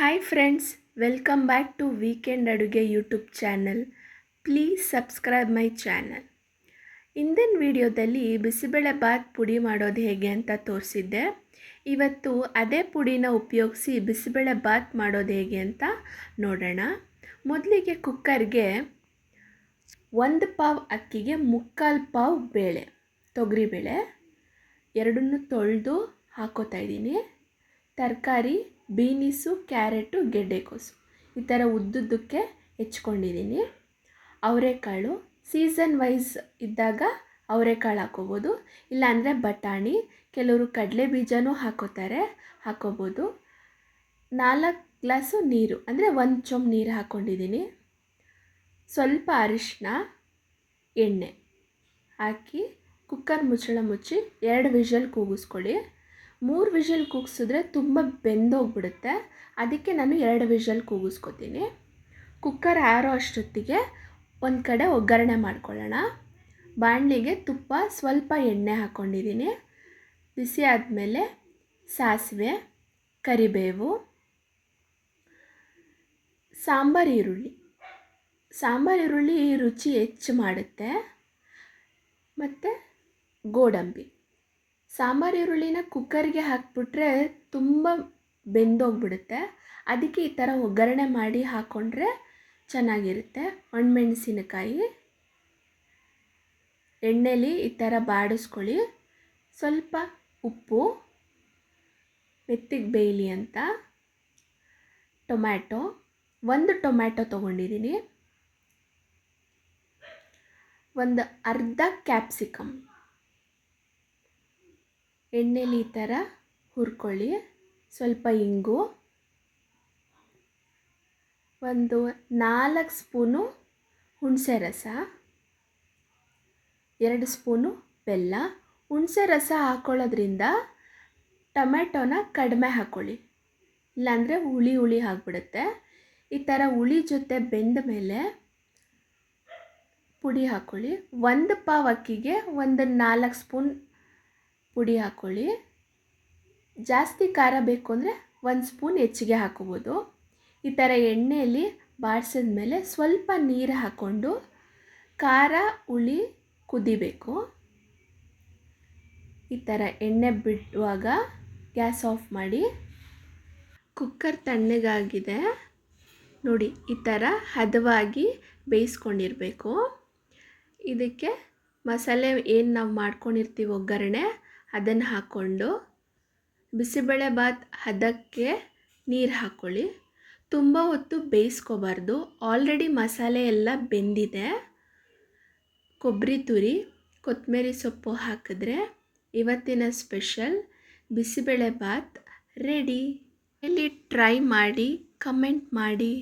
Hi friends welcome back to weekend ಅಡುಗೆ YouTube channel please subscribe my channel ಇಂದಿನ ವಿಡಿಯೋದಲ್ಲಿ ಬಿಸಿಬೇಳೆ ಬಾತ್ ಪುಡಿ ಮಾಡೋದು ಹೇಗೆ ಅಂತ ತೋರಿಸಿದ್ದೆ ಇವತ್ತು ಅದೇ ಪುಡಿನ ಉಪಯೋಗಿಸಿ ಬಿಸಿಬೇಳೆ ಬಾತ್ ಮಾಡೋದು ಹೇಗೆ ಅಂತ ನೋಡೋಣ ಮೊದಲಿಗೆ ಕುಕ್ಕರ್ಗೆ ಒಂದು ಪಾವ್ ಅಕ್ಕಿಗೆ ಮುಕ್ಕಾಲು ಪಾವ್ ಬೇಳೆ ತೊಗರಿಬೇಳೆ ಎರಡನ್ನೂ ತೊಳೆದು ಹಾಕೋತಾ ಇದ್ದೀನಿ ತರಕಾರಿ, ಬೀನಿಸು, ಕ್ಯಾರೆಟು, ಗೆಡ್ಡೆಕೋಸು. ಈ ಥರ ಉದ್ದುದ್ದಕ್ಕೆ ಹೆಚ್ಕೊಂಡಿದ್ದೀನಿ. ಅವರೆಕಾಳು, ಸೀಸನ್ ವೈಸ್ ಇದ್ದಾಗ ಅವರೆಕಾಳು ಹಾಕೋಬೋದು. ಇಲ್ಲಾಂದರೆ ಬಟಾಣಿ, ಕೆಲವರು ಕಡಲೆ ಬೀಜನೂ ಹಾಕೋತಾರೆ, ಹಾಕೋಬೋದು. ನಾಲ್ಕು ಗ್ಲಾಸು ನೀರು, ಅಂದರೆ ಒಂದು ಚೊಂಬು ನೀರು ಹಾಕ್ಕೊಂಡಿದ್ದೀನಿ ಸ್ವಲ್ಪ ಅರಿಶಿನ ಎಣ್ಣೆ ಹಾಕಿ ಕುಕ್ಕರ್ ಮುಚ್ಚಳ ಮುಚ್ಚಿ ಎರಡು ವಿಷಲ್ ಕೂಗಿಸ್ಕೊಳ್ಳಿ. ಮೂರು ವಿಷಲ್ ಕೂಗಿಸಿದ್ರೆ ತುಂಬ ಬೆಂದೋಗ್ಬಿಡುತ್ತೆ. ಅದಕ್ಕೆ ನಾನು ಎರಡು ವಿಷಲ್ ಕೂಗಿಸ್ಕೊತೀನಿ. ಕುಕ್ಕರ್ ಆರೋ ಅಷ್ಟೊತ್ತಿಗೆ ಒಂದು ಕಡೆ ಒಗ್ಗರಣೆ ಮಾಡ್ಕೊಳ್ಳೋಣ. ಬಾಣಲಿಗೆ ತುಪ್ಪ ಸ್ವಲ್ಪ ಎಣ್ಣೆ ಹಾಕ್ಕೊಂಡಿದ್ದೀನಿ. ಬಿಸಿ ಆದಮೇಲೆ ಸಾಸಿವೆ, ಕರಿಬೇವು, ಸಾಂಬಾರು, ಈರುಳ್ಳಿ. ಸಾಂಬಾರು, ಈರುಳ್ಳಿ ರುಚಿ ಹೆಚ್ಚು ಮಾಡುತ್ತೆ. ಮತ್ತು ಗೋಡಂಬಿ. ಸಾಂಬಾರು ಈರುಳ್ಳಿನ ಕುಕ್ಕರ್ಗೆ ಹಾಕಿಬಿಟ್ರೆ ತುಂಬ ಬೆಂದೋಗ್ಬಿಡುತ್ತೆ. ಅದಕ್ಕೆ ಈ ಥರ ಒಗ್ಗರಣೆ ಮಾಡಿ ಹಾಕ್ಕೊಂಡ್ರೆ ಚೆನ್ನಾಗಿರುತ್ತೆ. ಒಣಮೆಣಸಿನಕಾಯಿ, ಎಣ್ಣೆಲಿ ಈ ಥರ ಬಾಡಿಸ್ಕೊಳ್ಳಿ. ಸ್ವಲ್ಪ ಉಪ್ಪು, ಮೆತ್ತಿಗೆ ಬೇಯಲಿ ಅಂತ. ಟೊಮ್ಯಾಟೊ, ಒಂದು ಟೊಮ್ಯಾಟೊ ತೊಗೊಂಡಿದ್ದೀನಿ. ಒಂದು ಅರ್ಧ ಕ್ಯಾಪ್ಸಿಕಮ್. ಎಣ್ಣೆಲಿ ಈ ಥರ ಹುರ್ಕೊಳ್ಳಿ. ಸ್ವಲ್ಪ ಇಂಗು. ಒಂದು ನಾಲ್ಕು ಸ್ಪೂನು ಹುಣಸೆ ರಸ. ಎರಡು ಸ್ಪೂನು ಬೆಲ್ಲ. ಹುಣಸೆ ರಸ ಹಾಕ್ಕೊಳ್ಳೋದ್ರಿಂದ ಟೊಮೆಟೊನ ಕಡಿಮೆ ಹಾಕ್ಕೊಳ್ಳಿ ಇಲ್ಲಾಂದರೆ ಹುಳಿ ಹುಳಿ ಆಗಿಬಿಡುತ್ತೆ. ಈ ಥರ ಹುಳಿ ಜೊತೆ ಬೆಂದ ಮೇಲೆ ಪುಡಿ ಹಾಕ್ಕೊಳ್ಳಿ ಒಂದು ಪಾವ್ ಅಕ್ಕಿಗೆ ಒಂದು ನಾಲ್ಕು ಸ್ಪೂನ್ ಪುಡಿ ಹಾಕ್ಕೊಳ್ಳಿ ಜಾಸ್ತಿ ಖಾರ ಬೇಕು ಅಂದರೆ ಒಂದು ಸ್ಪೂನ್ ಹೆಚ್ಚಿಗೆ ಹಾಕೋಬೋದು. ಈ ಥರ ಎಣ್ಣೆಯಲ್ಲಿ ಬಾಡಿಸಿದ್ಮೇಲೆ ಸ್ವಲ್ಪ ನೀರು ಹಾಕ್ಕೊಂಡು ಖಾರ, ಹುಳಿ ಕುದಿಬೇಕು ಈ ಥರ ಎಣ್ಣೆ ಬಿಡುವಾಗ ಗ್ಯಾಸ್ ಆಫ್ ಮಾಡಿ. ಕುಕ್ಕರ್ ತಣ್ಣಗಾಗಿದೆ. ನೋಡಿ, ಈ ಥರ ಹದವಾಗಿ ಬೇಯಿಸ್ಕೊಂಡಿರಬೇಕು. ಇದಕ್ಕೆ ಮಸಾಲೆ ಏನು ನಾವು ಮಾಡ್ಕೊಂಡಿರ್ತೀವಿ ಒಗ್ಗರಣೆ ಅದನ್ನು ಹಾಕ್ಕೊಂಡು ಬಿಸಿಬೇಳೆ ಬಾತ್ ಹದಕ್ಕೆ ನೀರು ಹಾಕ್ಕೊಳ್ಳಿ ತುಂಬ ಹೊತ್ತು ಬೇಯಿಸ್ಕೋಬಾರ್ದು. ಆಲ್ರೆಡಿ ಮಸಾಲೆ ಎಲ್ಲ ಬೆಂದಿದೆ. ಕೊಬ್ಬರಿ ತುರಿ ಕೊತ್ತಂಬರಿ ಸೊಪ್ಪು ಹಾಕಿದ್ರೆ ಇವತ್ತಿನ ಸ್ಪೆಷಲ್ ಬಿಸಿಬೇಳೆ ಬಾತ್ ರೆಡಿ. ಇಲ್ಲಿ ಟ್ರೈ ಮಾಡಿ, ಕಮೆಂಟ್ ಮಾಡಿ.